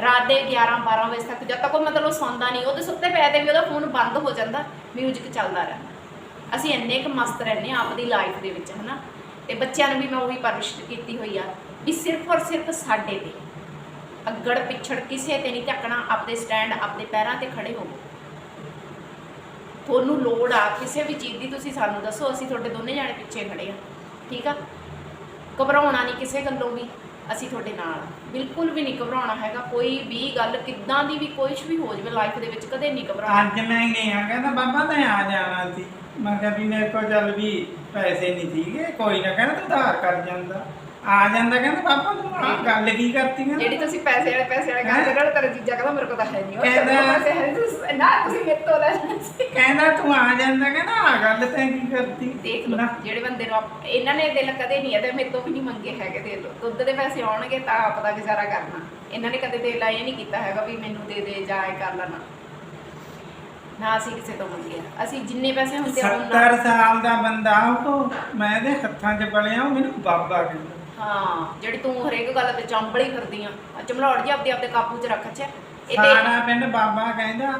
ਰਾਤ ਦੇ 11 12 ਵਜੇ ਤੱਕ ਜਦ ਤੱਕ ਉਹ ਮਤਲਬ ਸੌਂਦਾ ਨਹੀਂ, ਉਹਦੇ ਸੁੱਤੇ ਪੈ ਤੇ ਵੀ ਉਹਦਾ ਫੋਨ ਬੰਦ ਹੋ ਜਾਂਦਾ ਮਿਊਜ਼ਿਕ ਚੱਲਦਾ ਰਹਿੰਦਾ। ਅਸੀਂ ਇੰਨੇ ਕੁ ਮਸਤ ਰਹਿੰਦੇ ਹਾਂ ਆਪਦੀ ਲਾਈਫ ਦੇ ਵਿੱਚ, ਹਨਾ। ਤੇ ਬੱਚਿਆਂ ਨੂੰ ਵੀ ਮੈਂ ਉਹੀ ਪਰਵਿਸ਼ ਕੀਤੀ ਹੋਈ ਆ ਵੀ ਸਿਰਫ ਔਰ ਸਿਰਫ ਸਾਡੇ ਤੇ। ਅੱਗੜ ਪਿਛੜ ਕਿਸੇ ਤੇ ਨਹੀਂ ਝੱਕਣਾ, ਆਪਦੇ ਸਟੈਂਡ, ਆਪਦੇ ਪੈਰਾਂ ਤੇ ਖੜੇ ਹੋਵੋ। ਤੁਹਾਨੂੰ ਲੋੜ ਆ, ਕਿਸੇ ਵੀ ਚੀਜ਼ ਦੀ ਤੁਸੀਂ ਸਾਨੂੰ ਦੱਸੋ, ਅਸੀਂ ਤੁਹਾਡੇ ਦੋਨੇ ਜਾਣੇ ਪਿੱਛੇ ਖੜੇ ਆ। ਠੀਕ ਆ? ਘਬਰਾਉਣਾ ਨਹੀਂ ਕਿਸੇ ਗੱਲੋਂ ਵੀ, ਅਸੀਂ ਤੁਹਾਡੇ ਨਾਲ ਆ। ਬਿਲਕੁਲ ਵੀ ਨਹੀਂ ਘਬਰਾਉਣਾ ਹੈਗਾ, ਕੋਈ ਵੀ ਗੱਲ, ਕਿੱਦਾਂ ਦੀ ਵੀ ਕੁਝ ਵੀ ਹੋ ਜਾਵੇ ਲਾਈਫ ਦੇ ਵਿੱਚ, ਕਦੇ ਨਹੀਂ ਘਬਰਾਉਣਾ। ਅੱਜ ਮੈਂ ਗਿਆ ਕਹਿੰਦਾ ਬਾਬਾ ਤਾਂ ਆ ਜਾਣਾ ਸੀ। ਮੈਂ ਕਿਹਾ ਵੀ ਮੇਰੇ ਕੋਲ ਚੱਲ ਵੀ ਪੈਸੇ ਨਹੀਂ ਸੀਗੇ, ਕੋਈ ਨਾ, ਕਹਿੰਦਾ ਤੂੰ ਉਧਾਰ ਕਰ ਜਾਂਦਾ। ਆ ਜਾਂਦਾ ਕਹਿੰਦਾ ਬਾਬਾ ਤੂੰ ਆ ਗੱਲ ਕੀ ਕਰਤੀ ਕਹਿੰਦਾ ਜਿਹੜੀ ਤੁਸੀਂ ਪੈਸੇ ਵਾਲੇ ਪੈਸੇ ਵਾਲੇ ਕਰਦੇ ਨਾਲ ਤੇਰਾ ਜੀਜਾ ਕਹਿੰਦਾ ਮੇਰੇ ਕੋਲ ਤਾਂ ਹੈ ਨਹੀਂ। ਉਹ ਕਹਿੰਦਾ- ਕਹਿੰਦਾ ਪੈਸੇ ਹੈ ਨੀ, ਤੁਸੀਂ- ਨਾ ਤੁਸੀਂ ਮੇਰੇ ਤੋਂ ਲੈ ਕਹਿੰਦਾ ਤੂੰ ਆ ਜਾਂਦਾ ਕਹਿੰਦਾ ਆ ਗੱਲ ਤੈਂ ਕੀ ਕਰਤੀ? ਦੇਖ ਲਓ ਜਿਹੜੇ ਬੰਦੇ ਨੂੰ ਇਹਨਾਂ ਨੇ ਦਿਲ ਕਦੇ ਨਹੀਂ ਇਹਦੇ ਮੇਰੇ ਤੋਂ ਵੀ ਨਹੀਂ ਮੰਗੇ ਹੈਗੇ ਦੇ ਲੋ ਦੁੱਧ ਦੇ ਪੈਸੇ ਆਉਣਗੇ ਤਾਂ ਆਪ ਦਾ ਗੁਜ਼ਾਰਾ ਕਰਨਾ। ਇਹਨਾਂ ਨੇ ਕਦੇ ਦਿਲ ਆਏ ਨਹੀਂ ਕੀਤਾ ਹੈਗਾ ਵੀ ਮੈਨੂੰ ਦੇ ਦੇ ਜਾਂ ਇਹ ਕਰ ਲੈਣਾ। ਨਾ ਅਸੀਂ ਕਿਸੇ ਤੋਂ ਮੰਗੇ। ਅਸੀਂ ਜਿੰਨੇ ਪੈਸੇ ਹੁੰਦੇ ਆ ਉਹਨਾਂ 70 ਸਾਲ ਦਾ ਬੰਦਾ ਉਹ ਮੈਂ ਇਹਦੇ ਹੱਥਾਂ 'ਚ ਬਲਿਆ ਉਹ ਮੈਨੂੰ ਬਾਬਾ ਕਹਿੰਦਾ। ਹਾਂ ਜਿਹੜੀ ਤੂੰ ਹਰੇਕ ਗੱਲ ਤੇ ਚੰਬਲੀ ਫਿਰਦੀ ਆ। ਆ ਚਮਲਾੜ ਜੀ ਆਪਦੇ ਆਪਦੇ ਕਾਬੂ 'ਚ ਰੱਖ ਅੱਛਾ। ਇਹ ਦੇਖ। ਸਾਰਾ ਪਿੰਡ ਬਾਬਾ ਕਹਿੰਦਾ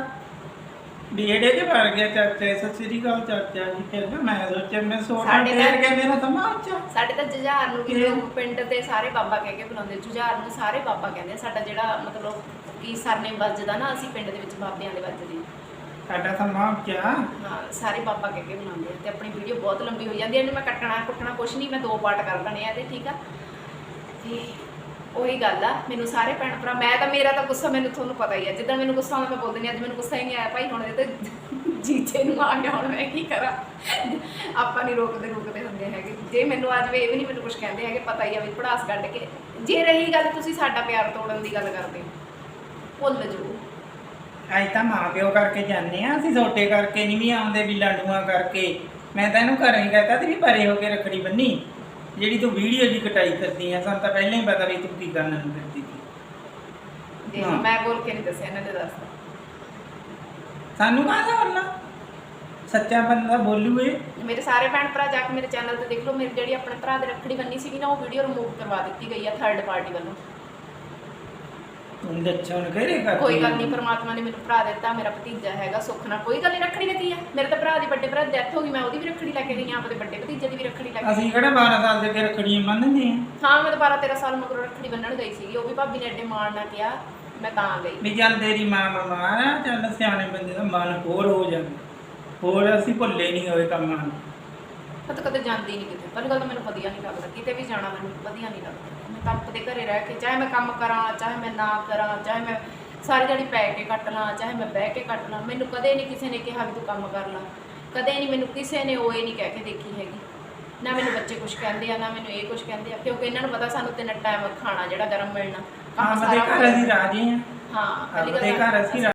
ਬੀੜੇ 'ਚ ਵੜ ਗਿਆ ਚਾਚਾ ਸਤਿ ਸ੍ਰੀ ਅਕਾਲ ਚਾਚਾ ਜੀ ਕਹਿੰਦਾ ਮੈਂ ਸੋਚਿਆ ਮੈਂ ਸੋਨਾ ਸਾਡੇ ਨਾਲ- ਕੇ ਮੇਰਾ ਸਮਾਜ ਚ। ਸਾਡੇ ਤਾਂ ਜੁਝਾਰ ਨੂੰ ਵੀ ਲੋਕ ਪਿੰਡ ਦੇ ਸਾਰੇ ਬਾਬਾ ਕਹਿ ਕੇ ਬੁਲਾਉਂਦੇ ਜੁਝਾਰ ਨੂੰ ਸਾਰੇ ਬਾਬਾ ਕਹਿੰਦੇ ਆ। ਸਾਡਾ ਜਿਹੜਾ ਮਤਲਬ ਕੀ ਸਰਨੇ ਵੱਜਦਾ ਨਾ ਅਸੀਂ ਪਿੰਡ ਦੇ ਵਿੱਚ ਬਾਬਿਆਂ ਦੇ ਵੱਜਦੇ ਹਾਂ। ਸਾਡਾ ਸਮਾਜ ਚ ਹਾਂ, ਸਾਰੇ ਬਾਬਾ ਕਹਿ ਕੇ ਬੁਲਾਉਂਦੇ ਆ ਤੇ ਆਪਣੀ ਵੀਡੀਓ ਬਹੁਤ ਲੰਬੀ ਹੋ ਜਾਂਦੀ ਹੈ ਇਹਨੂੰ ਮੈਂ ਕੱਟਣਾ, ਕੁੱਟਣਾ ਕੁਛ ਨਹੀਂ, ਮੈਂ ਦੋ ਪਾਰਟ ਕਰ ਲੈਣੇ ਆ ਇਹਦੇ, ਠੀਕ ਆ? ਤੇ ਉਹੀ ਗੱਲ ਆ, ਮੈਨੂੰ ਸਾਰੇ ਭੈਣ ਭਰਾ, ਮੈਂ ਤਾਂ, ਮੇਰਾ ਤਾਂ ਗੁੱਸਾ ਮੈਨੂੰ ਤੁਹਾਨੂੰ ਪਤਾ ਹੀ ਆ ਜਿੱਦਾਂ ਮੈਨੂੰ ਗੁੱਸਾ ਆਉਂਦਾ ਮੈਂ ਬੋਲਦੀ ਨਹੀਂ ਅੱਜ ਮੈਨੂੰ ਗੁੱਸਾ ਹੀ ਨਹੀਂ ਆਇਆ ਭਾਈ, ਹੁਣ ਇਹ ਤੇ ਜੀਜੇ ਨੂੰ ਆ ਗਿਆ, ਹੁਣ ਮੈਂ ਕੀ ਕਰਾਂ? ਆਪਾਂ ਨਹੀਂ ਰੋਕਦੇ ਰੋਕਦੇ ਹੁੰਦੇ ਹੈਗੇ। ਜੇ ਮੈਨੂੰ ਅੱਜ ਵੀ ਇਹ ਵੀ ਨਹੀਂ ਮੈਨੂੰ ਕੁਝ ਕਹਿੰਦੇ ਹੈਗੇ, ਪਤਾ ਹੀ ਆ ਵੀ ਪੜਾਸ ਕੱਢ ਕੇ, ਜੇ ਰਹੀ ਗੱਲ ਤੁਸੀਂ ਸਾਡਾ ਪਿਆਰ ਤੋੜਨ ਦੀ ਗੱਲ ਕਰਦੇ ਹੋ, ਭੁੱਲ ਜਾਓ। ਅੱਜ ਤਾਂ ਮਾਂ ਪਿਓ ਕਰਕੇ ਜਾਂਦੇ ਆ ਅਸੀਂ ਛੋਟੇ ਕਰਕੇ ਨਹੀਂ ਵੀ ਆਉਂਦੇ ਵੀ ਲਾਡੂਆਂ ਕਰਕੇ। ਮੈਂ ਤਾਂ ਇਹਨੂੰ ਘਰੋਂ ਹੀ ਕਹਤਾ ਤੇ ਵੀ ਪਰੇ ਹੋ ਕੇ ਰੱਖੜੀ ਬੰਨੀ। ਜਿਹੜੀ ਤੂੰ ਵੀਡੀਓ ਦੀ ਕਟਾਈ ਕਰਦੀ ਆ ਸਾਨੂੰ ਤਾਂ ਪਹਿਲਾਂ ਹੀ ਪਤਾ ਵੀ ਤੂੰ ਕੀ ਕਰਨ ਨੂੰ ਕਰਦੀ ਸੀ। ਦੇਖ ਹਾਂ। ਮੈਂ ਬੋਲ ਕੇ ਨਹੀਂ ਦੱਸਿਆ ਇਹਨਾਂ ਨੇ ਦੱਸਦਾ ਸਾਨੂੰ ਕਾਹਦਾ ਬੋਲਣਾ? ਸੱਚਾ ਬੰਦਾ ਬੋਲੂ ਇਹ ਮੇਰੇ ਸਾਰੇ ਭੈਣ ਭਰਾ ਜਾ ਕੇ ਮੇਰੇ ਚੈਨਲ ਤੇ ਦੇਖ ਲਓ ਮੇਰੀ ਜਿਹੜੀ ਆਪਣੇ ਭਰਾ ਦੇ ਰੱਖੜੀ ਬੰਨੀ ਸੀਗੀ ਨਾ ਉਹ ਵੀਡੀਓ ਰਿਮੂਵ ਕਰਵਾ ਦਿੱਤੀ ਗਈ ਆ ਥਰਡ ਪਾਰਟੀ ਵੱਲੋਂ। ਤੂੰ ਦੱਛੋ ਨੂੰ ਕਿਹੜੇ ਕਰ ਕੋਈ ਗੱਲ ਨਹੀਂ ਪਰਮਾਤਮਾ ਨੇ ਮੈਨੂੰ ਭਰਾ ਦਿੱਤਾ ਮੇਰਾ ਭਤੀਜਾ ਹੈਗਾ ਸੁੱਖ ਨਾਲ। ਕੋਈ ਗੱਲ ਨਹੀਂ ਰੱਖੜੀ ਦਾ ਕੀ ਆ ਮੇਰੇ ਤਾਂ ਭਰਾ ਦੀ ਵੱਡੇ ਭਰਾ ਦੀ ਡੈਥ ਹੋ ਗਈ ਮੈਂ ਉਹਦੀ ਵੀ ਰੱਖੜੀ ਲੈ ਕੇ ਗਈ ਆ ਆਪਣੇ ਵੱਡੇ ਭਤੀਜੇ ਦੀ ਵੀ ਰੱਖੜੀ ਲੈ ਕੇ ਅਸੀਂ ਕਿਹੜਾ 12 ਸਾਲ ਦੇ ਕੇ ਰੱਖੜੀਆਂ ਬੰਨ੍ਹਦੇ ਆ? ਹਾਂ ਮੈਂ ਤਾਂ 12 13 ਸਾਲ ਮਗਰੋਂ ਰੱਖੜੀ ਬੰਨਣ ਗਈ ਸੀਗੀ ਉਹ ਵੀ ਭਾਬੀ ਨੇ ਐਡੇ ਮਾਣ ਨਾਲ ਕਿਹਾ ਮੈਂ ਤਾਂ ਗਈ। ਵੀ ਚੱਲ ਤੇਰੀ ਮਾਂ ਬਿਮਾਰ ਆ ਚੱਲ ਸਿਆਣੇ ਬੰਦੇ ਦਾ ਮਨ ਹੋਰ ਹੋ ਜਾਂਦਾ। ਹੋਰ ਅਸੀਂ ਭੁੱਲੇ ਨਹੀਂ ਹੋਏ ਕੰਮਾਂ ਨੂੰ। ਮੈਂ ਤਾਂ ਕਦੇ ਜਾਂਦੀ ਨਹੀਂ ਕਿਤੇ। ਪਹਿਲੀ ਗੱਲ ਤਾਂ ਮੈਨੂੰ ਵਧੀਆ ਨਹੀਂ ਲੱਗਦਾ ਕਿਤੇ ਵੀ ਜਾਣਾ ਮੈਨੂੰ ਵਧੀਆ ਨਹੀਂ ਲੱਗਦਾ। ਮੈਂ ਕੰਮ ਦੇ ਘਰੇ ਰਹਿ ਕੇ ਚਾਹੇ ਮੈਂ ਕੰਮ ਕਰਾਂ ਚਾਹੇ ਮੈਂ ਨਾ ਕਰਾਂ ਚਾਹੇ ਮੈਂ ਸਾਰੀ ਦਿਹਾੜੀ ਪੈ ਕੇ ਕੱਟ ਲਾਂ ਚਾਹੇ ਮੈਂ ਬਹਿ ਕੇ ਕੱਟ ਲਾਂ ਮੈਨੂੰ ਕਦੇ ਨਹੀਂ ਕਿਸੇ ਨੇ ਕਿਹਾ ਵੀ ਤੂੰ ਕੰਮ ਕਰ ਲਾ। ਕਦੇ ਨਹੀਂ ਮੈਨੂੰ ਕਿਸੇ ਨੇ ਉਹ ਇਹ ਨਹੀਂ ਕਹਿ ਕੇ ਦੇਖੀ ਹੈਗੀ। ਨਾ ਮੈਨੂੰ ਬੱਚੇ ਕੁਝ ਕਹਿੰਦੇ ਆ ਨਾ ਮੈਨੂੰ ਇਹ ਕੁਝ ਕਹਿੰਦੇ ਆ ਕਿਉਂਕਿ ਇਹਨਾਂ ਨੂੰ ਪਤਾ ਸਾਨੂੰ ਤਿੰਨ ਟਾਈਮ ਖਾਣਾ ਜਿਹੜਾ ਗਰਮ ਮਿਲਣਾ। ਕੰਮ ਸਾਰਾ ਘਰ ਅਸੀਂ ਰਾਜੀ ਆ। ਹਾਂ ਪਹਿਲੀ ਆਪਦੇ ਘਰ ਅਸੀਂ